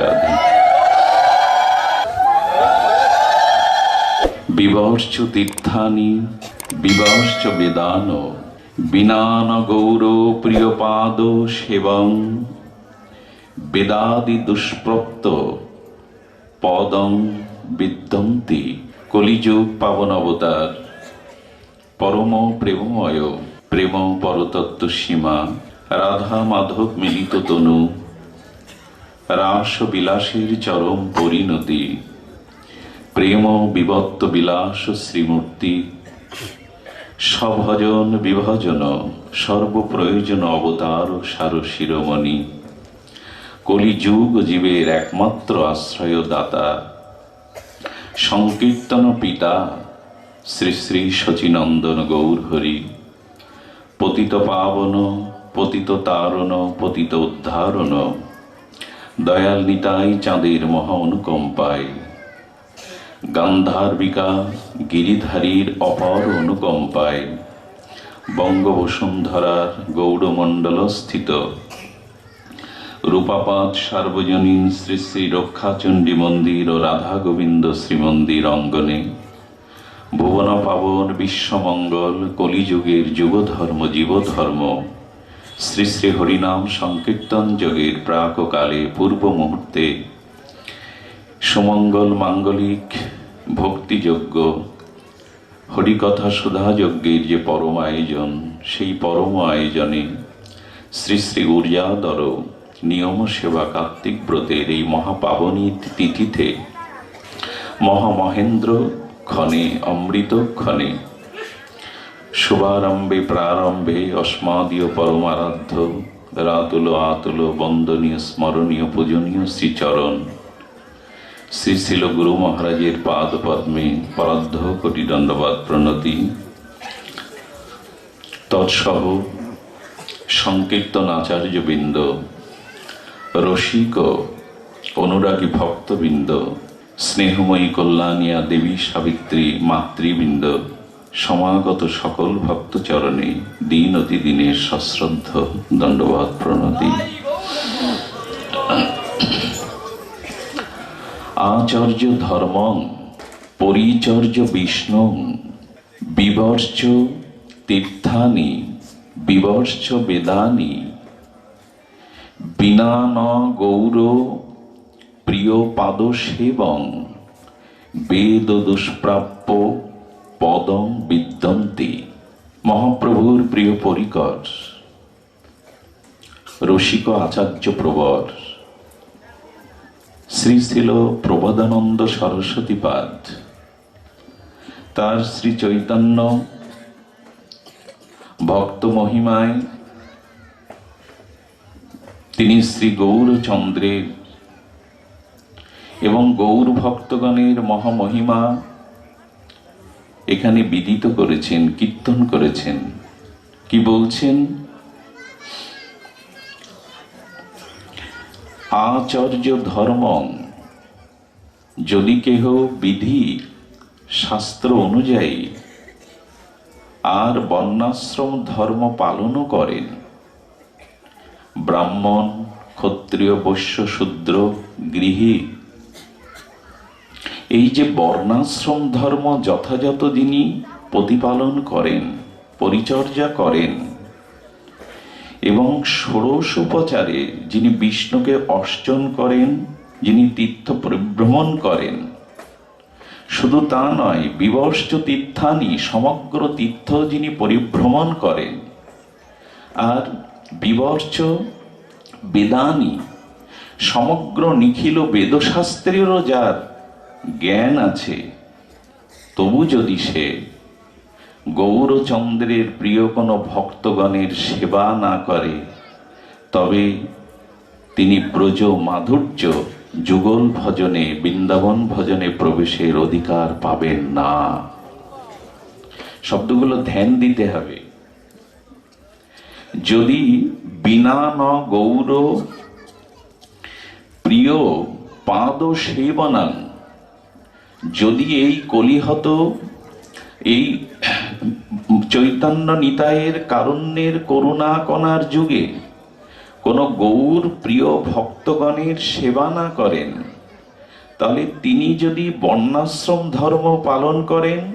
রাধে। বিবর্চ তীর্থানি বিবর্চ বেদান, বিনান গৌর প্রিয়পাদ সেবং। বেদাদি দুষ্প্রপ্ত, পদং বিদ্যন্তি কলিযুগ পাবন অবতার। পরম প্রেমময়, প্রেম পরতত্ত্ব সীমা রাধা মাধব মিলিত তনু। রাস বিলাসের চরম পরিণতি। প্রেম বিবত্ত বিলাস শ্রীমূর্তি। সভজন বিভাজন, সর্বপ্রয়োজন অবতার সার শিরোমণি কলিযুগ জীবের একমাত্র আশ্রয় দাতা সংকীর্তন পিতা শ্রী শ্রী শচীনন্দন গৌরহরি। পতিত পাবন, পতিত তারণ, পতিত উদ্ধারণ। দয়াল নিতাই চাঁদের মহা অনুকম্পায়। গান্ধার্বিকা গিরিধারীর অপর অনুকম্পায়। বঙ্গবসুন্ধরার গৌড়মণ্ডল স্থিত রূপাপাত সার্বজনীন শ্রী শ্রী রক্ষাচণ্ডী মন্দির ও রাধা গোবিন্দ শ্রীমন্দির অঙ্গনে। ভুবন পাবন বিশ্বমঙ্গল কলিযুগের যুগধর্ম জীবধর্ম। শ্রী শ্রী হরিনাম সংকীর্তন যোগের প্রাককালে পূর্ব মুহূর্তে সুমঙ্গল মাঙ্গলিক ভক্তিযোগ্য হরিকথা সুধা যজ্ঞের যে পরম আয়োজন, সেই পরম আয়োজনে শ্রী শ্রী ঊর্জাদর নিয়ম সেবা কার্তিক ব্রতের এই মহাপাবনী তিথিতে মহামহেন্দ্র ক্ষণে, অমৃত ক্ষণে শুভারম্ভে, প্রারম্ভে অস্মাদীয় পরমারাধ্য, রাতুল, আতুল, বন্দনীয়, স্মরণীয়, পূজনীয় শ্রীচরণ। শ্রী শিল গুরু মহারাজের পাদ পদ্মে পরাধ্য কোটি দণ্ডবাদ প্রণতি। তৎসহ সংকীর্তন আচার্যবৃন্দ, রসিক অনুরাগী ভক্তবৃন্দ, স্নেহময়ী কল্যাণিয়া দেবী সাবিত্রী মাতৃবৃন্দ সমাগত সকল ভক্তচরণে দিন অতি দিনের সশ্রদ্ধ দণ্ডবাদ প্রণতি। আচার্য ধর্মং, পরিচর্য বিষ্ণু বিবর্চ তীর্থানি বিবর্চ বেদানি। বিনা ন গৌর প্রিয় পাদ সেবং বেদ দুষ্প্রাপ্য পদং বিদ্যন্তি। মহাপ্রভুর প্রিয় পরিকর। রসিক আচার্য প্রবর। শ্রী ছিল প্রবোধানন্দ সরস্বতীপাদ তার শ্রী চৈতন্য ভক্ত মহিমায় তিনি শ্রী গৌরচন্দ্রের এবং গৌর ভক্তগণের মহামহিমা এখানে বিদিত করেছেন, কীর্তন করেছেন। কি বলছেন? আচার্য ধর্ম, যদি কেহ বিধি, শাস্ত্র অনুযায়ী আর বর্ণাশ্রম ধর্ম পালনও করেন, ব্রাহ্মণ, ক্ষত্রিয়, বৈশ্য, শূদ্র, গৃহী এই যে বর্ণাশ্রম ধর্ম যথাযথ যিনি প্রতিপালন করেন, পরিচর্যা করেন, এবং ষোড়শোপচারে যিনি বিষ্ণুকে অর্চন করেন, যিনি তীর্থ পরিভ্রমণ করেন, শুধু তা নয়, বিবর্ষ তীর্থানি সমগ্র তীর্থ যিনি পরিভ্রমণ করেন, আর বিবর্চ বেদানি সমগ্র নিখিল বেদশাস্ত্রেরও যার জ্ঞান আছে, তবু যদি সে গৌরচন্দ্রের প্রিয় কোনো ভক্তগণের সেবা না করে, তবে তিনি ব্রজ মাধুর্য যুগল ভজনে, বৃন্দাবন ভজনে প্রবেশের অধিকার পাবেন না। শব্দগুলো ধ্যান দিতে হবে। যদি বিনা ন গৌর প্রিয় পাদ সেবনাং যদি এই কলিহত, এই চৈতন্য নিতায়ের কারণ্যের করুণা কণার যুগে কোন গৌর প্রিয় ভক্তগণের সেবা না করেন, তাহলে তিনি যদি বর্ণাশ্রম ধর্ম পালন করেন,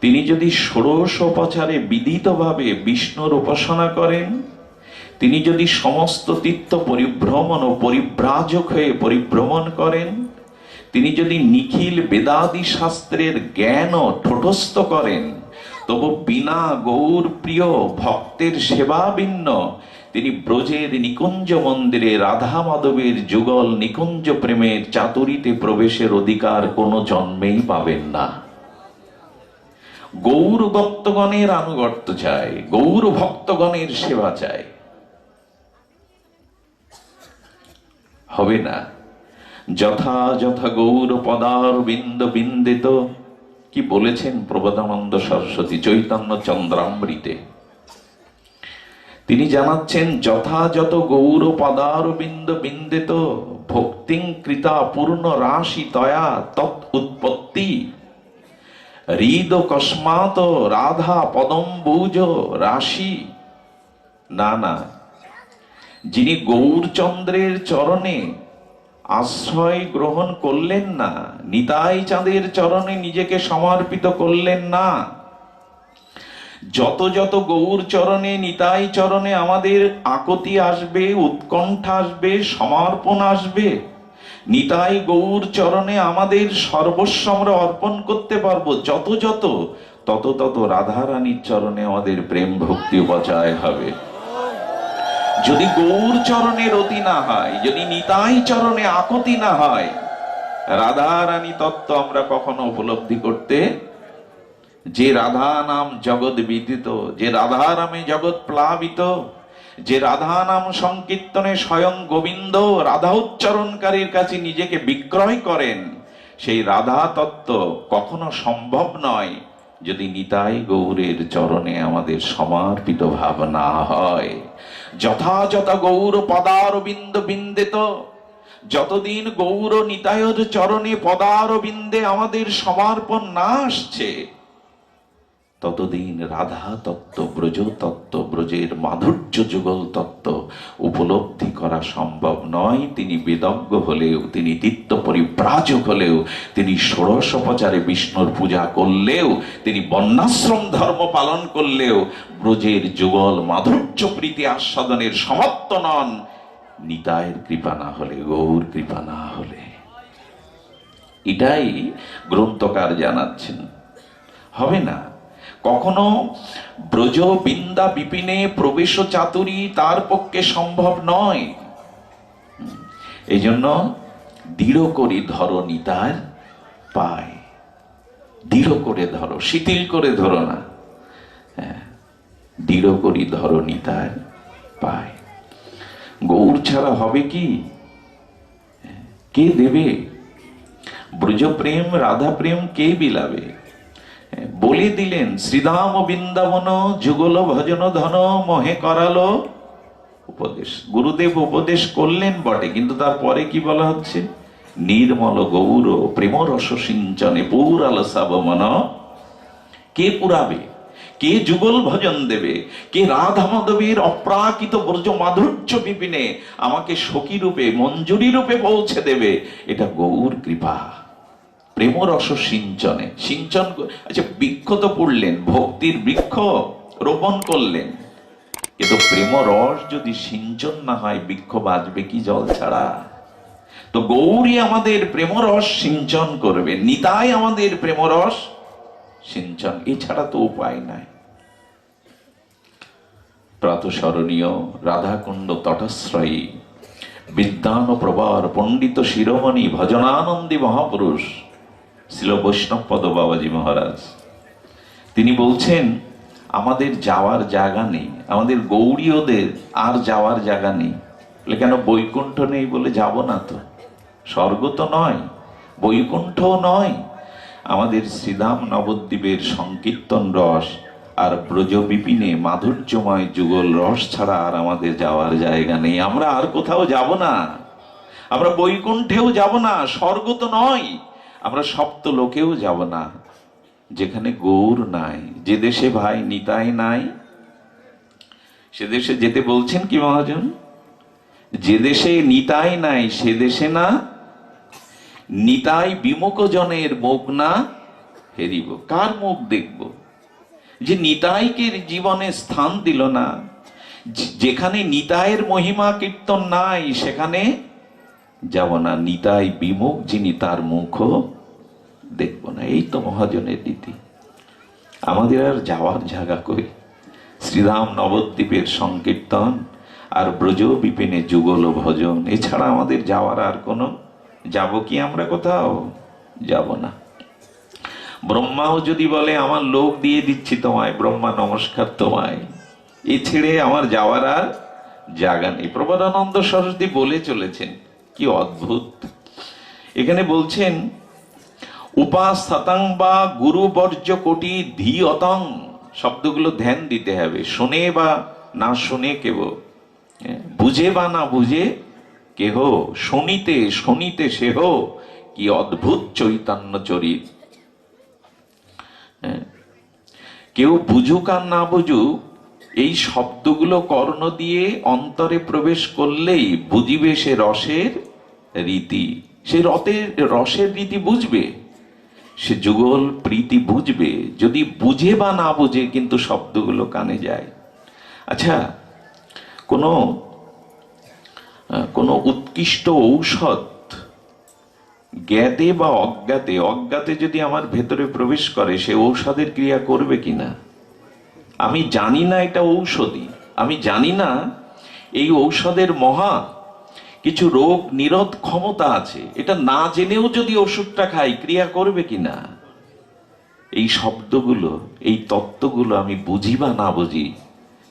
তিনি যদি ষোড়শ ষোড়শোপচারে বিদিতভাবে বিষ্ণুর উপাসনা করেন, তিনি যদি সমস্ত তীর্থ পরিভ্রমণ ও পরিব্রাজক হয়ে পরিভ্রমণ করেন তিনি যদি নিখিল বেদাদি শাস্ত্রের জ্ঞান ও ঠোঁটস্থ করেন, তবু বিনা গৌর প্রিয় ভক্তের সেবা ভিন্ন তিনি ব্রজের নিকুঞ্জ মন্দিরে রাধা মাধবের যুগল নিকুঞ্জ প্রেমের চাতুরিতে প্রবেশের অধিকার কোনো জন্মেই পাবেন না। গৌর ভক্তগণের আনুগত্য চায় গৌর ভক্তগণের সেবা চায় হবে না। যথা যথা গৌর পদার বিন্দ বিন্দিত। কি বলেছেন প্রবোধানন্দ সরস্বতী চৈতন্য চন্দ্রামৃতে? তিনি জানাচ্ছেন যথাযথ গৌর পদার বিন্দ বিন্দিত, ভক্তিং কৃতা পূর্ণ রাশি তয়া তৎ উৎপত্তি। হৃদ কস্মাত রাধা পদম্বুজ রাশি। না না, যিনি গৌরচন্দ্রের চরণে আশ্রয় গ্রহণ করলেন না, নিতাই চাঁদের চরণে নিজেকে সমর্পিত করলেন না। যত যত গৌর চরণে, নিতাই চরণে আমাদের আকতি আসবে, উৎকণ্ঠা আসবে, সমর্পণ আসবে। নিতাই গৌর চরণে আমাদের সর্বস্ব আমরা অর্পণ করতে পারব। যত যত, তত তত রাধারানীর চরণে আমাদের প্রেম ভক্তি বজায় হবে। যদি গৌর চরণের অতি না হয়, যদি নিতাই চরণে আকতি না হয় রাধা রানী তত্ত্ব আমরা কখনো উপলব্ধি করতে যে রাধা নাম জগৎ বিদিত, যে রাধা নামে জগৎ প্লাবিত, যে রাধা নাম সংকীর্তনে স্বয়ং গোবিন্দ রাধা উচ্চারণকারীর কাছে নিজেকে বিক্রয় করেন, সেই রাধা তত্ত্ব কখনো সম্ভব নয়। যদি নিতাই গৌরের চরণে আমাদের সমর্পিত ভাব না হয়, যথাযথ গৌর পদার বিন্দ তো, যতদিন গৌর নিতায়র চরণে পদার বিন্দে আমাদের সমর্পণ না আসছে ততদিন রাধা তত্ত্ব ব্রজ, তত্ত্ব ব্রজের মাধুর্য যুগল তত্ত্ব উপলব্ধি করা সম্ভব নয়। তিনি বেদজ্ঞ হলেও, তিনি তিত্ত পরিব্রাজক হলেও, তিনি ষোড়শোপচারে বিষ্ণুর পূজা করলেও, তিনি বন্যাশ্রম ধর্ম পালন করলেও, ব্রজের যুগল মাধুর্য প্রীতি আস্বাদনের সমর্থ নন। নিতায়ের কৃপা না হলে, গৌর কৃপা না হলে। এটাই গ্রন্থকার জানাচ্ছেন। হবে না? কখনো ব্রজ বিন্দা বিপিনে প্রবেশ চাতুরি তার পক্ষে সম্ভব নয়। এই জন্য দৃঢ় করি ধরো নিতার পায়। দৃঢ় করে ধরো শিথিল করে ধরো না। হ্যাঁ, দৃঢ় করি ধরো নিতার পায়। গৌর ছাড়া হবে কি? হ্যাঁ, কে দেবে? ব্রজপ্রেম রাধা প্রেম কে বিলাবে? বলে দিলেন, শ্রীধাম বৃন্দাবন, যুগল ভজন ধন, মহে করালো। উপদেশ। গুরুদেব উপদেশ করলেন বটে, কিন্তু তারপরে কি বলা হচ্ছে? নির্মল গৌর, প্রেমরস সিঞ্চনে, পুরাল সাবমন কে পুরাবে? কে যুগল ভজন দেবে? কে রাধা মাধবীর অপ্রাকৃত ব্রজ মাধুর্য বিপিনে আমাকে সখী রূপে মঞ্জুরি রূপে পৌঁছে দেবে? এটা গৌর কৃপা। প্রেমরস সিঞ্চনে। সিঞ্চন আচ্ছা বৃক্ষ তো পড়লেন, ভক্তির বৃক্ষ রোপণ করলেন। কিন্তু প্রেম রস যদি সিঞ্চন না হয়, বৃক্ষ বাঁচবে কি জল ছাড়া? তো গৌরী আমাদের প্রেমরস সিঞ্চন করবে, নিতাই আমাদের প্রেমরস সিঞ্চন। এছাড়া তো উপায় নাই। প্রাতঃস্মরণীয় রাধাকুণ্ড তটাশ্রয়ী বিদ্যান প্রবার পণ্ডিত শিরোমণি ভজনানন্দী মহাপুরুষ ছিল বৈষ্ণব পদ বাবাজি মহারাজ। তিনি বলছেন, আমাদের যাওয়ার জায়গা নেই, আমাদের গৌরীয়দের আর যাওয়ার জায়গা নেই। বলে, কেন বৈকুণ্ঠ নেই বলে যাব না তো? স্বর্গ তো নয়, বৈকুণ্ঠও নয়। আমাদের শ্রীধাম নবদ্বীপের সংকীর্তন রস আর ব্রজ বিপিনে মাধুর্যময় যুগল রস ছাড়া আর আমাদের যাওয়ার জায়গা নেই। আমরা আর কোথাও যাব না। আমরা বৈকুণ্ঠেও যাব না, স্বর্গ তো নয়। আমরা সপ্ত লোকেও যাব না, যেখানে গৌর নাই, যে দেশে ভাই নিতাই নাই। সে দেশে যেতে বলছেন কি মহাজন? যে দেশে নিতাই নাই, সে দেশে না। নিতাই বিমুখ জনের মুখ না, হেরিব, কার মুখ দেখব? যে নিতাইকে জীবনে স্থান দিল না, যেখানে নিতায়ের মহিমা কীর্তন নাই, সেখানে যাব না। নিতাই বিমুখ, যিনি তার মুখও দেখব না, এই তো মহাজনের রীতি আমাদের আর যাওয়ার জায়গা কই? শ্রীরাম নবদ্বীপের সংকীর্তন আর ব্রজ বিপিনে যুগল ভজন, এছাড়া আমাদের যাওয়ার আর কোনো? যাব কি আমরা কোথাও? যাব না। ব্রহ্মাও যদি বলে, আমার লোক দিয়ে দিচ্ছি তোমায়, ব্রহ্মা নমস্কার তোমায়। এ ছেড়ে আমার যাওয়ার আর জায়গা নেই। প্রবাদানন্দ সরস্বতী বলে চলেছেন। কি অদ্ভুত। এখানে বলছেন উপাস শতাং বা গুরু বর্জ্য কোটি ধি অতং শব্দগুলো ধ্যান দিতে হবে। শোনে বা না শুনে কেব হ্যাঁ, বুঝে বা না বুঝে কেহ? শুনিতে শুনিতে সেহ? কি অদ্ভুত চৈতন্য চরিত। হ্যাঁ, কেউ বুঝুক আর না বুঝুক এই শব্দগুলো কর্ণ দিয়ে অন্তরে প্রবেশ করলেই বুঝিবে সে রসের রীতি। সে রতের রসের রীতি বুঝবে। সে যুগল প্রীতি বুঝবে। যদি বুঝে বা না বুঝে, কিন্তু শব্দগুলো কানে যায়। আচ্ছা কোনো কোনো উৎকৃষ্ট ঔষধ জ্ঞাতে বা অজ্ঞাতে অজ্ঞাতে যদি আমার ভেতরে প্রবেশ করে, সে ঔষধের ক্রিয়া করবে কিনা আমি জানি না এটা ঔষধি। আমি জানি না এই ঔষধের মহা কিছু রোগ নিরোধ ক্ষমতা আছে। এটা না জেনেও যদি ওষুধটা খাই, ক্রিয়া করবে কিনা? এই শব্দগুলো, এই তত্ত্বগুলো আমি বুঝি বা না বুঝি,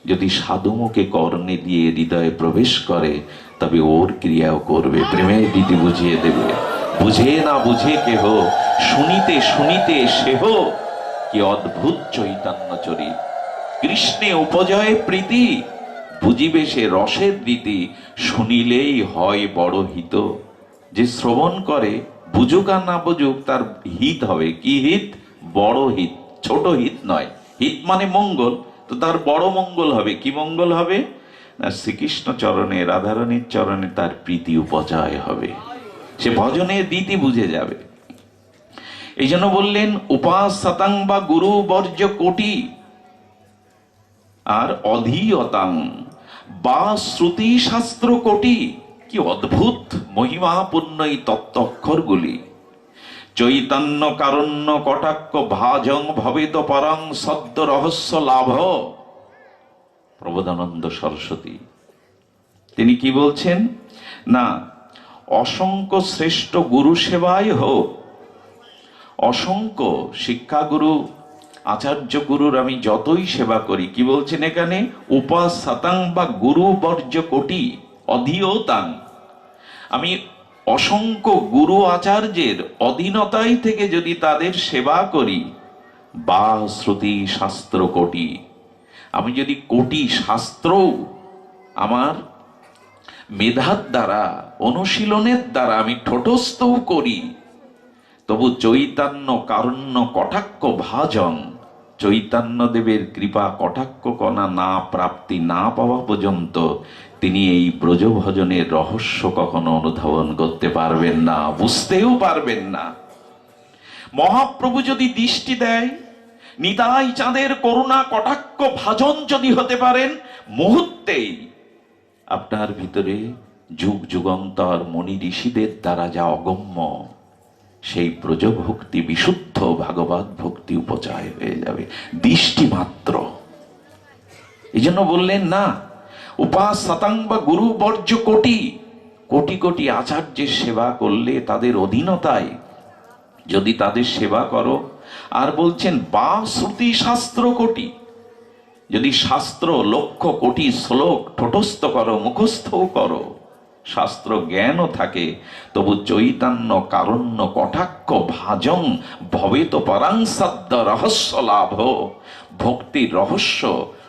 যদি সাধুমুখে কর্ণে দিয়ে হৃদয়ে প্রবেশ করে, তবে ওর ক্রিয়াও করবে প্রেমের রীতি বুঝিয়ে দেবে। বুঝে না বুঝে কেহ, শুনিতে শুনিতে সেহ, কি অদ্ভুত চৈতন্য চরিত। কৃষ্ণে উপজয় প্রীতি। বুঝিবে সে রসের রীতি শুনিলেই হয় বড় হিত। যে শ্রবণ করে, বুঝুক আর না বুঝুক, তার হিত হবে। কি হিত? বড় হিত, ছোট হিত নয়। হিত মানে মঙ্গল, তো তার বড় মঙ্গল হবে। কি মঙ্গল হবে? না, শ্রীকৃষ্ণ চরণে রাধারণীর চরণে তার প্রীতি উপজয় হবে। সে ভজনের রীতি বুঝে যাবে। এই জন্য বললেন উপাস শতাং বা গুরু বর্জ্য কোটি, আর অধীয়তাং বা শ্রুতি শাস্ত্র কোটি কি অদ্ভুত মহিমাপূর্ণ এই তত্ত্ব অক্ষরগুলি চৈতন্য কারণ্য কটাক্ষ ভাজং ভবেত পরং সদ্য রহস্য লাভ। প্রবোধানন্দ সরস্বতী, তিনি কি বলছেন? না, অসংখ্য শ্রেষ্ঠ গুরু সেবাই হোক, অসংখ্য শিক্ষাগুরু আচার্য গুরুর আমি যতই সেবা করি, কি বলছেন এখানে? উপাস শতাং বা গুরু বর্জ্য কোটি অধীয়তাং আমি অসংখ্য গুরু আচার্যের অধীনতায় থেকে যদি তাদের সেবা করি, বা শ্রুতি শাস্ত্র কোটি। আমি যদি কোটি শাস্ত্র আমার মেধার দ্বারা, অনুশীলনের দ্বারা আমি ঠোঁটস্থও করি, তবু চৈতন্য কারণ্য কটাক্ষ ভাজন চৈতন্য দেবের কৃপা কটাক্ষ কণা না প্রাপ্তি না পাওয়া পর্যন্ত তিনি এই ব্রজভজনের রহস্য কখনো অনুধাবন করতে পারবেন না, বুঝতেও পারবেন না। মহাপ্রভু যদি দৃষ্টি দেয়, নিতাই চাঁদের করুণা কটাক্ষ ভাজন যদি হতে পারেন, মুহূর্তেই আপনার ভিতরে যুগ যুগান্তর মনি ঋষিদের দ্বারা যা অগম্য সেই ব্রজভক্তি বিশুদ্ধ ভাগবত ভক্তি উপচয় হয়ে যাবে। দৃষ্টি মাত্র। এই জন্য বললেন, না উপাস শতাং বা গুরু বর্জ্য কোটি। কোটি কোটি আচার্যের সেবা করলে তাদের অধীনতায়। যদি তাদের সেবা করো, আর বলছেন, বা শ্রুতি শাস্ত্র কোটি। যদি শাস্ত্র লক্ষ কোটি শ্লোক ঠোঁটস্থ করো, মুখস্থও করো। শাস্ত্র জ্ঞানও থাকে। তবু চৈতন্য কারণ্য কটাক্ষ ভাজং ভবেত পরাংসাদ্য রহস্য লাভ। ভক্তির রহস্য,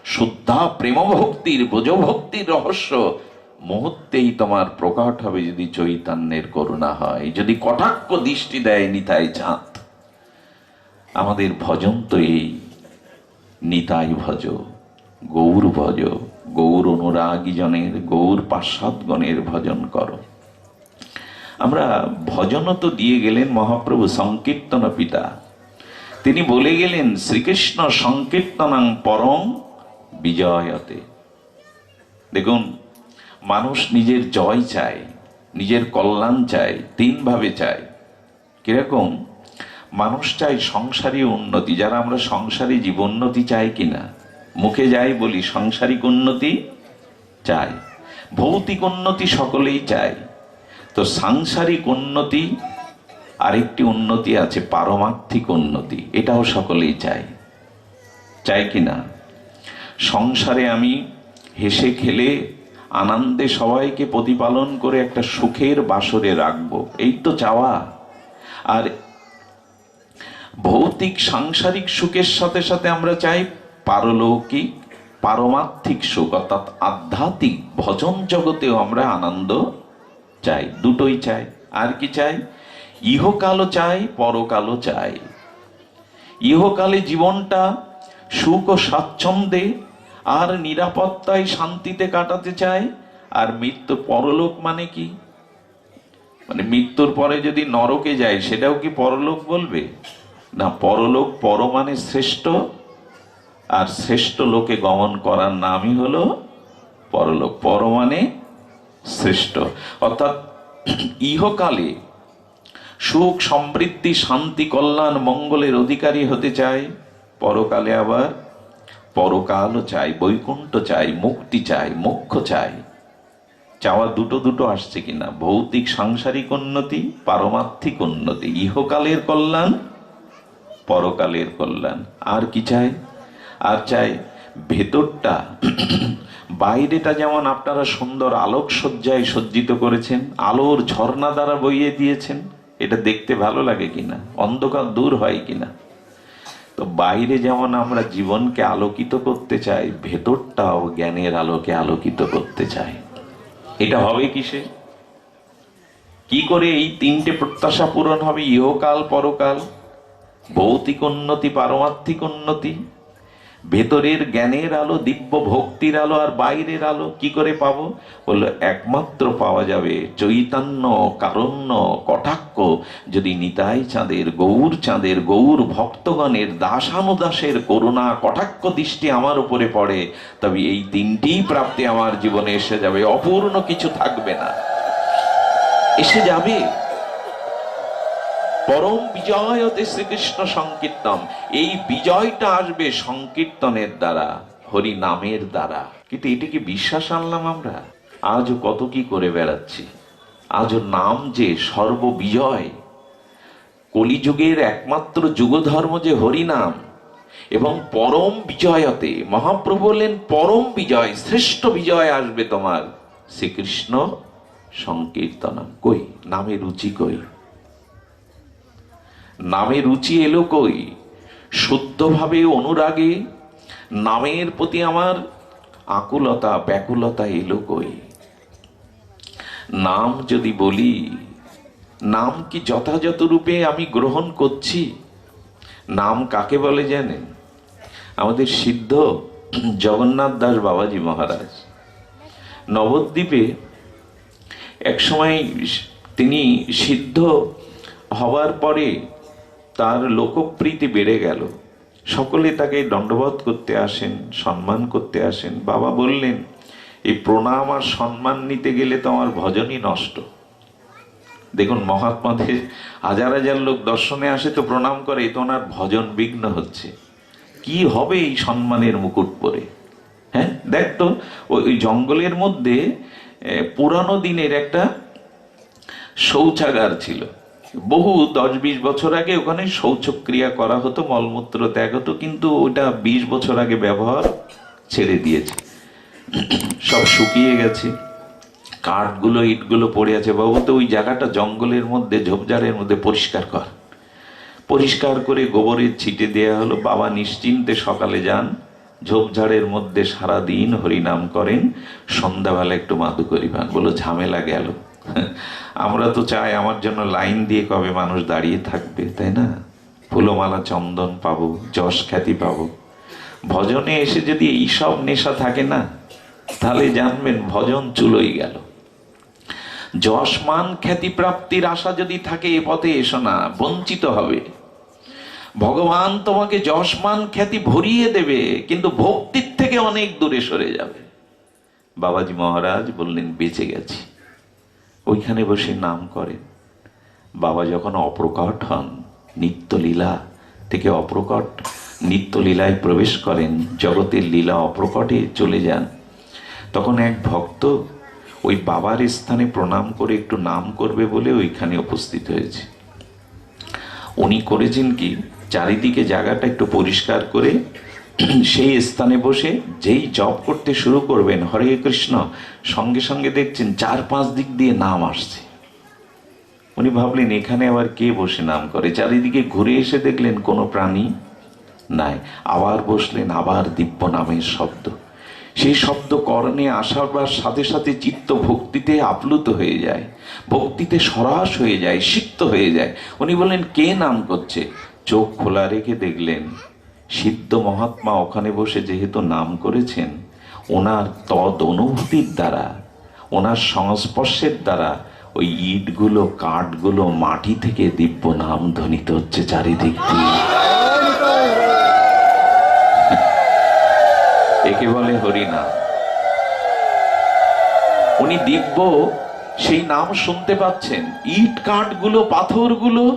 শুদ্ধা প্রেম ভক্তির ভক্তির রহস্য, মুহূর্তেই তোমার প্রকট হবে যদি চৈতন্যের করুণা হয়, যদি কটাক্ষ দৃষ্টি দেয় নিতাই চাঁদ। আমাদের ভজন তো এই নিতাই ভজ, গৌর ভজ। গৌর অনুরাগী জনের, গৌর পাশ্চাদগণের ভজন করো। আমরা ভজনও তো দিয়ে গেলেন মহাপ্রভু সংকীর্তন পিতা। তিনি বলে গেলেন, শ্রীকৃষ্ণ সংকীর্তনাং পরম বিজয়তে। দেখুন, মানুষ নিজের জয় চায়, নিজের কল্যাণ চায়, তিনভাবে চায়। কীরকম? মানুষ চাই সংসারী উন্নতি। যারা আমরা সংসারী জীবনোন্নতি চাই কিনা? মুখে যাই বলি, সাংসারিক উন্নতি চাই, ভৌতিক উন্নতি সকলেই চায় তো সাংসারিক উন্নতি, আরেকটি উন্নতি আছে, পারমার্থিক উন্নতি, এটাও সকলেই চায় চাই কি না? সংসারে আমি হেসে খেলে আনন্দে সবাইকে প্রতিপালন করে একটা সুখের বাসরে রাখব, এই তো চাওয়া। আর ভৌতিক, সাংসারিক সুখের সাথে সাথে আমরা চাই পারলৌকিক, পারমার্থিক সুখ অর্থাৎ আধ্যাত্মিক ভজন জগতেও আমরা আনন্দ চাই, দুটোই চাই। আর কি চাই? ইহকালও চাই, পরকালও চাই। ইহকালে জীবনটা সুখ ও স্বাচ্ছন্দ্যে আর নিরাপত্তায় শান্তিতে কাটাতে চাই। আর মৃত্যু পরলোক মানে কি? মানে মৃত্যুর পরে যদি নরকে যায়, সেটাও কি পরলোক বলবে? না, পরলোক পর মানে শ্রেষ্ঠ আর শ্রেষ্ঠ লোকে গমন করার নামই হলো পরলোক। পর মানে শ্রেষ্ঠ। অর্থাৎ ইহকালে সুখ, সমৃদ্ধি, শান্তি, কল্যাণ, মঙ্গলের অধিকারী হতে চায়। পরকালে আবার পরকালও চাই বৈকুণ্ঠ চাই মুক্তি চাই মোক্ষ চাই চাওয়া দুটো দুটো আসছে কিনা? ভৌতিক, সাংসারিক উন্নতি, পারমার্থিক উন্নতি। ইহকালের কল্যাণ, পরকালের কল্যাণ। আর কি চাই আর চাই ভেতরটা, বাইরেটা যেমন আপনারা সুন্দর আলোক সজ্জায় সজ্জিত করেছেন, আলোর ঝর্ণা দ্বারা বইয়ে দিয়েছেন, এটা দেখতে ভালো লাগে কিনা অন্ধকার দূর হয় কিনা তো বাইরে যেমন আমরা জীবনকে আলোকিত করতে চাই, ভেতরটাও জ্ঞানের আলোকে আলোকিত করতে চাই। এটা হবে কিসে? কি করে এই তিনটে প্রত্যাশা পূরণ হবে? ইহকাল, পরকাল, ভৌতিক উন্নতি, পারমার্থিক উন্নতি ভেতরের জ্ঞানের আলো, দিব্য ভক্তির আলো আর বাইরের আলো কি করে পাবো? বলল, একমাত্র পাওয়া যাবে চৈতন্য, কারণ্য, কটাক্ষ। যদি নিতাই চাঁদের গৌর চাঁদের গৌর ভক্তগণের দাসানুদাসের করুণা কটাক্ষ দৃষ্টি আমার উপরে পড়ে, তবে এই তিনটিই প্রাপ্তি আমার জীবনে এসে যাবে, অপূর্ণ কিছু থাকবে না। এসে যাবে? পরম বিজয়তে শ্রীকৃষ্ণ সংকীর্তন এই বিজয়টা আসবে সংকীর্তনের দ্বারা, হরি নামের দ্বারা। কিন্তু এটা কি বিশ্বাস আনলাম আমরা? আজও কত কি করে বেড়াচ্ছি? আজও নাম যে সর্ববিজয়। কলিযুগের একমাত্র যুগধর্ম যে হরিনাম এবং পরম বিজয়তে মহাপ্রভু বললেন, পরম বিজয়, শ্রেষ্ঠ বিজয় আসবে তোমার। শ্রীকৃষ্ণ সংকীর্তন কই? নামে রুচি কই? নামে রুচি এলো কই? শুদ্ধভাবে অনুরাগে নামের প্রতি আমার আকুলতা, ব্যাকুলতা এলো কই? নাম যদি বলি, নাম কি যথাযথ রূপে আমি গ্রহণ করছি? নাম কাকে বলে জানেন? আমাদের সিদ্ধ জগন্নাথ দাস বাবাজি মহারাজ। নবদ্বীপে একসময় তিনি সিদ্ধ হওয়ার পরে তার লোকপ্রীতি বেড়ে গেল। সকলে তাকে দণ্ডবোধ করতে আসেন, সম্মান করতে আসেন। বাবা বললেন, এই প্রণাম আর সম্মান নিতে গেলে তো আমার ভজনই নষ্ট। দেখুন, মহাত্মাদের হাজার হাজার লোক দর্শনে আসে তো প্রণাম করে তো ওনার ভজন বিঘ্ন হচ্ছে। কি হবে এই সম্মানের মুকুট পরে? হ্যাঁ দেখ তো, ওই জঙ্গলের মধ্যে পুরানো দিনের একটা শৌচাগার ছিল। বহু দশ বিশ বছর আগে ওখানে শৌচক্রিয়া করা হতো, মলমূত্র ত্যাগ হতো, কিন্তু ওটা বিশ বছর আগে ব্যবহার ছেড়ে দিয়েছে। সব শুকিয়ে গেছে। কাঠগুলো, ইটগুলো পড়ে আছে। বাবু, তো ওই জায়গাটা জঙ্গলের মধ্যে, ঝোপঝাড়ের মধ্যে পরিষ্কার কর। পরিষ্কার করে গোবরের ছিটে দেয়া হলো। বাবা নিশ্চিন্তে সকালে যান। ঝোপঝাড়ের মধ্যে সারা দিন হরিনাম করেন। সন্ধ্যাবেলা একটু মাদুকরি পান। বলো ঝামেলা গেল। আমরা তো চাই আমার জন্য লাইন দিয়ে কবে মানুষ দাঁড়িয়ে থাকবে, তাই না? ফুলমালা চন্দন পাবো, যশ খ্যাতি পাবো। ভজনে এসে যদি এইসব নেশা থাকে না, তাহলে জানবেন ভজন চুলোই গেল। যশমান খ্যাতি প্রাপ্তির আশা যদি থাকে এ পথে এসো না, বঞ্চিত হবে। ভগবান তোমাকে যশমান খ্যাতি ভরিয়ে দেবে, কিন্তু ভক্তির থেকে অনেক দূরে সরে যাবে। বাবাজি মহারাজ বললেন, বেঁচে গেছি। ওইখানে বসে নাম করেন। বাবা যখন অপ্রকট হন, নিত্যলীলা থেকে অপ্রকট নিত্যলীলায় প্রবেশ করেন, জগতের লীলা অপ্রকটে চলে যান। তখন এক ভক্ত ওই বাবার স্থানে প্রণাম করে একটু নাম করবে বলে ওইখানে উপস্থিত হয়েছে। উনি করেছেন কি, চারিদিকে জায়গাটা একটু পরিষ্কার করে সেই স্থানে বসে যেই জব করতে শুরু করবেন, হরে কৃষ্ণ, সঙ্গে সঙ্গে দেখছেন চার পাঁচ দিক দিয়ে নাম আসছে। উনি ভাবলেন, এখানে আবার কে বসে নাম করে? চারিদিকে ঘুরে এসে দেখলেন কোনো প্রাণী নাই। আবার বসলেন, আবার দিব্য নামের শব্দ। সেই শব্দ কর্ণে আসার সাথে সাথে চিত্ত ভক্তিতে আপ্লুত হয়ে যায়। ভক্তিতে সরাস হয়ে যায়, সিক্ত হয়ে যায়। উনি বললেন, কে নাম করছে? চোখ খোলা রেখে দেখলেন সিদ্ধ মহাত্মা ওখানে বসে যেহেতু নাম করেছেন, ওনার তদ অনুভূতির দ্বারা, ওনার সংস্পর্শের দ্বারা ওই ইটগুলো, কাঠগুলো মাটি থেকে দিব্য নাম ধ্বনিত হচ্ছে চারিদিক দিয়ে। একে বলে হরিনাম। উনি দিব্য, সেই নাম শুনতে পাচ্ছেন। ইট, কাঠগুলো, পাথরগুলো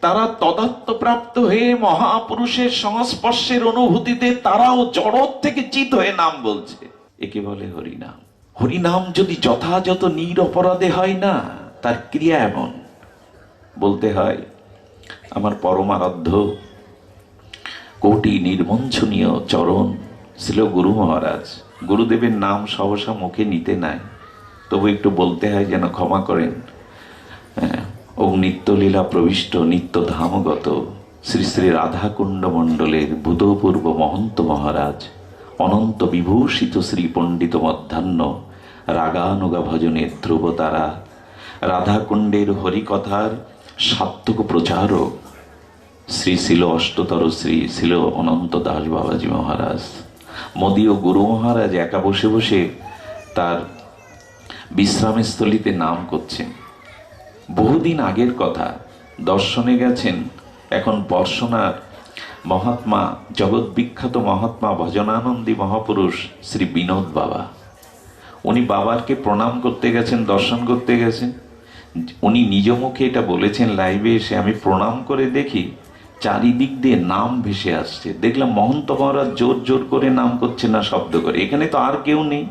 তারা তদাত্ম প্রাপ্ত হয়ে মহাপুরুষের সংস্পর্শের অনুভূতিতে তারাও জড়ত থেকে চিত হয়ে নাম বলছে। একে বলে হরিনাম। হরিনাম যদি যথাযথ নির অপরাধে হয় না তার ক্রিয়া এমন। বলতে হয় আমার পরমারাধ্য কোটি নির্মঞ্চনীয় চরণ ছিল গুরু মহারাজ গুরুদেবের নাম সহসা মুখে নিতে নাই। তবু একটু বলতে হয় যেন ক্ষমা করেন। হ্যাঁ, ও নিত্যলীলা প্রবিষ্ট নিত্য ধামগত শ্রী শ্রী রাধাকুণ্ড মণ্ডলের বুধপূর্ব মহন্ত মহারাজ, অনন্ত বিভূষিত শ্রী পণ্ডিত মধ্যাহ্ন, রাগানুগা ভজনের ধ্রুবতারা, রাধাকুণ্ডের হরিকথার সার্থক প্রচারক, শ্রী ছিল অষ্টতর শ্রী ছিল অনন্ত দাস বাবাজি মহারাজ মোদী ও গুরু মহারাজ একা বসে বসে তার বিশ্রামস্থলিতে নাম করছেন। বহুদিন আগের কথা। দর্শনে গেছেন এখন বর্ষনার মহাত্মা, জগৎ বিখ্যাত মহাত্মা ভজনানন্দী মহাপুরুষ শ্রী বিনোদ বাবা। উনি বাবারকে প্রণাম করতে গেছেন, দর্শন করতে গেছেন। উনি নিজ মুখে এটা বলেছেন লাইভে এসে, আমি প্রণাম করে দেখি, চারিদিক দিয়ে নাম ভেসে আসছে। দেখলাম মহন্ত মহারাজ জোর জোর করে নাম করছে না শব্দ করে। এখানে তো আর কেউ নেই।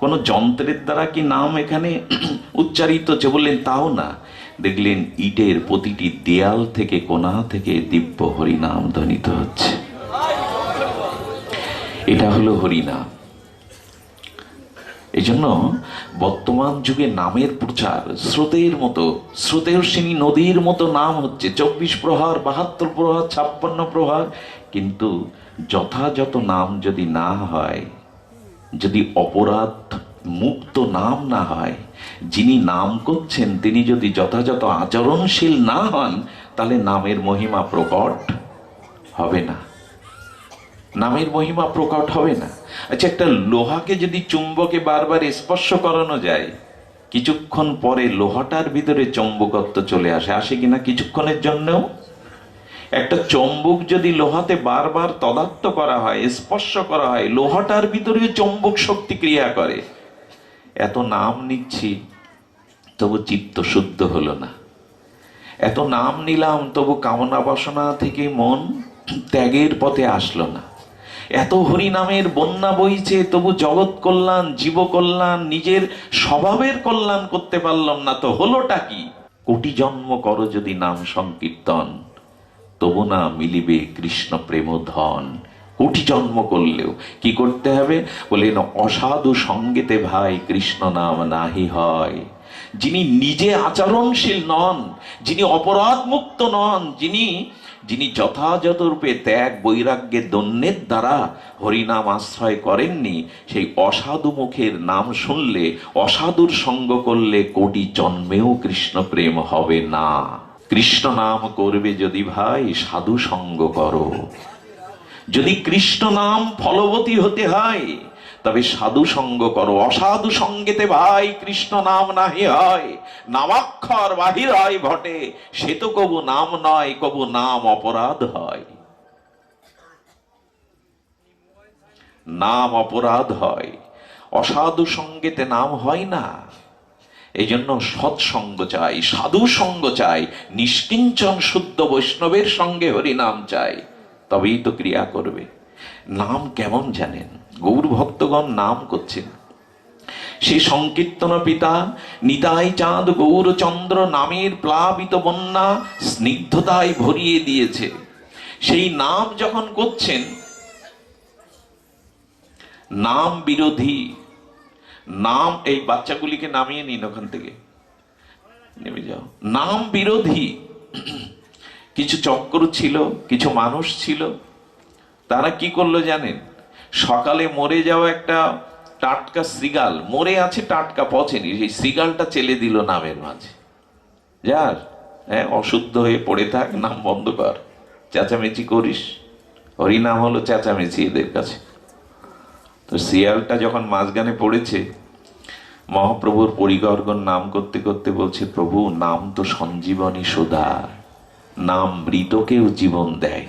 কোনো যন্ত্রের দ্বারা কি নাম এখানে উচ্চারিত হচ্ছে? বললেন, তাও না। দেখলেন, ইটের প্রতিটি দেয়াল থেকে কোনা থেকে দিব্য হরিনাম ধ্বনিত হচ্ছে। এটা হলো হরিনাম। এই জন্য বর্তমান যুগে নামের প্রচার স্রোতের মতো স্রোতের্ষিনী নদীর মতো নাম হচ্ছে। চব্বিশ প্রহার, বাহাত্তর প্রহার, ছাপ্পান্ন প্রহার। কিন্তু যথাযথ নাম যদি না হয় যদি অপরাধ মুক্ত নাম না হয়, যিনি নাম করছেন, তিনি যদি যথাযথ আচরণশীল না হন, তাহলে নামের মহিমা প্রকট হবে না। নামের মহিমা প্রকট হবে না। আচ্ছা একটা লোহাকে যদি চুম্বকে বারবার স্পর্শ করানো যায়, কিছুক্ষণ পরে লোহাটার ভিতরে চম্বকত্ব চলে আসে। আসে কিনা কিছুক্ষণের জন্যও? একটা চম্বুক যদি লোহাতে বারবার তদাত্ম করা হয়, স্পর্শ করা হয়, লোহাটার ভিতরে চম্বক শক্তি ক্রিয়া করে। এত নাম নিচ্ছি, তবু চিত্ত শুদ্ধ হলো না। এত নাম নিলাম, তবু কামনা বাসনা থেকে মন ত্যাগের পথে আসলো না। এত হরিনামের বন্যা বইছে, তবু জগৎ কল্যাণ, জীব কল্যাণ, নিজের স্বভাবের কল্যাণ করতে পারলাম না, তো হলোটা কি? কোটি জন্ম করো যদি নাম সংকীর্তন। তবু না মিলিবে কৃষ্ণ প্রেম ধন কোটি জন্ম করলেও কি করতে হবে? বলেন অসাধু সঙ্গেতে ভাই, কৃষ্ণ নাম নাহি হয়। যিনি নিজে আচরণশীল নন, যিনি অপরাধ মুক্ত নন, যিনি যিনি যথাযথ রূপে ত্যাগ বৈরাগ্যের দন্যের দ্বারা হরিনাম আশ্রয় করেননি, সেই অসাধু মুখের নাম শুনলে, অসাধুর সঙ্গ করলে কোটি জন্মেও কৃষ্ণ প্রেম হবে না। কৃষ্ণ নাম করবে যদি ভাই, সাধু সঙ্গ করো। যদি কৃষ্ণ নাম ফলবতী হতে হয়, তবে সাধু সঙ্গ করো। অসাধু সঙ্গেতে ভাই, কৃষ্ণ নাম নাহি হয়। নামাক্ষর বাহির হয় ঘটে, সে তো কবু নাম নয়, কবু নাম অপরাধ হয়। নাম অপরাধ হয়। অসাধু সঙ্গেতে নাম হয় না। এই জন্য সৎসঙ্গ চাই, সাধু সঙ্গ চাই, নিষ্কিঞ্চন শুদ্ধ বৈষ্ণবের সঙ্গে হরিনাম চাই, তবেই তো ক্রিয়া করবে। নাম কেমন জানেন? গৌর ভক্তগণ নাম করছেন। সে সংকীর্তন পিতা, নিতাই চাঁদ গৌরচন্দ্র নামের প্লাবিত বন্যা স্নিগ্ধতায় ভরিয়ে দিয়েছে। সেই নাম যখন করছেন, নাম বিরোধী নাম এই বাচ্চাগুলিকে নামিয়ে নিন ওখান থেকে। নেমে যাও। নাম বিরোধী। কিছু চক্র ছিল, কিছু মানুষ ছিল। তারা কি করল জানেন? সকালে মরে যাওয়া একটা টাটকা শ্রীগাল মরে আছে টাটকা, পচেনি। সেই শ্রীগালটা চেলে দিল নামের মাঝে। যার? হ্যাঁ অশুদ্ধ হয়ে পড়ে থাক, নাম বন্ধ কর। চেঁচামেচি করিস। হরিনাম হলো চেঁচামেচি এদের কাছে। তো শিয়ালটা যখন মাঝখানে পড়েছে মহাপ্রভুর পরিগর্গন নাম করতে করতে বলছে, প্রভু, নাম তো সঞ্জীবনী সুধা নাম মৃতকেও জীবন দেয়।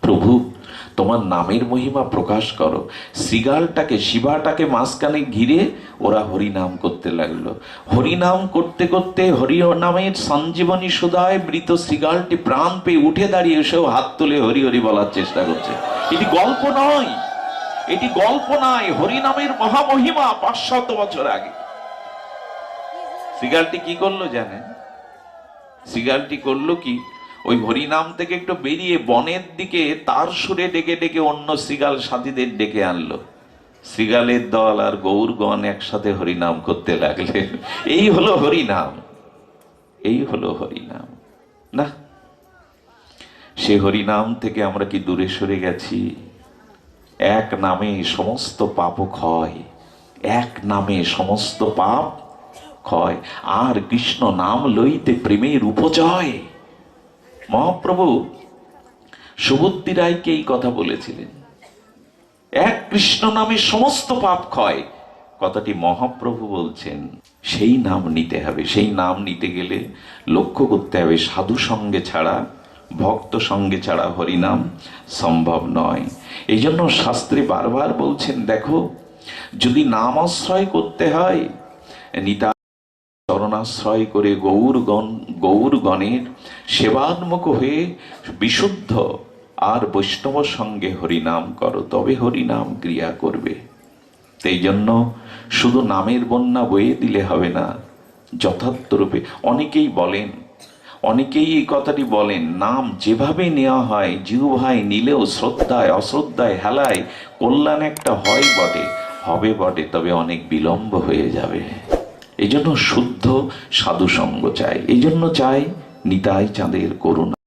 প্রভু, তোমার নামের মহিমা প্রকাশ করো। শ্রীগালটাকে শিবাটাকে মাঝখানে ঘিরে ওরা হরিনাম করতে লাগল। হরিনাম করতে করতে হরি নামের সঞ্জীবনী সুদায় মৃত শ্রীগালটি প্রাণ পেয়ে উঠে দাঁড়িয়ে এসেও হাত তুলে হরি হরি বলার চেষ্টা করছে। এটি গল্প নয়। এটি গল্প নয়, হরিনামের মহামহিমা পাঁচশত বছর আগে। সিগালটি কি করল জানেন? সিগালটি করল কি? ওই হরিনাম থেকে একটু বেরিয়ে বনের দিকে তার সুরে ডেকে ডেকে অন্য সিগাল সাথীদের ডেকে আনলো। শ্রীগালের দল আর গৌরগণ একসাথে হরিনাম করতে লাগলেন এই হলো হরিনাম। এই হলো হরিনাম। না, সে হরিনাম থেকে আমরা কি দূরে সরে গেছি? এক নামে সমস্ত পাপ ক্ষয়, এক নামে সমস্ত পাপ ক্ষয়। আর কৃষ্ণ নাম লইতে প্রেমের উপজয়। মহাপ্রভু সুবুদ্ধি রায়কে এই কথা বলেছিলেন। এক কৃষ্ণ নামে সমস্ত পাপ ক্ষয়। কথাটি মহাপ্রভু বলছেন, সেই নাম নিতে হবে। সেই নাম নিতে গেলে লক্ষ্য করতে হবে, সাধু সঙ্গে ছাড়া ভক্ত সঙ্গে ছাড়া হরিনাম সম্ভব নয়। এই জন্য শাস্ত্রে বারবার বলছেন, দেখো, যদি নাম আশ্রয় করতে হয়, নিতা চরণাশ্রয় করে গৌরগণ, গৌরগণের সেবান্মুখ হয়ে বিশুদ্ধ আর বৈষ্ণব সঙ্গে হরিনাম করো, তবে হরিনাম ক্রিয়া করবে। এই জন্য শুধু নামের বন্যা বয়ে দিলে হবে না যথার্থ রূপে অনেকেই বলেন অনেকেই এই কথাটি বলেন, নাম যেভাবে নেওয়া হয় জিউ ভাই নিলেও শ্রদ্ধায়, অশ্রদ্ধায় হেলায় কল্যাণ একটা হয় বটে, হবে বটে, তবে অনেক বিলম্ব হয়ে যাবে। এজন্য জন্য শুদ্ধ সাধুসঙ্গ চাই এই জন্য চাই নিতাই চাঁদের করুণা।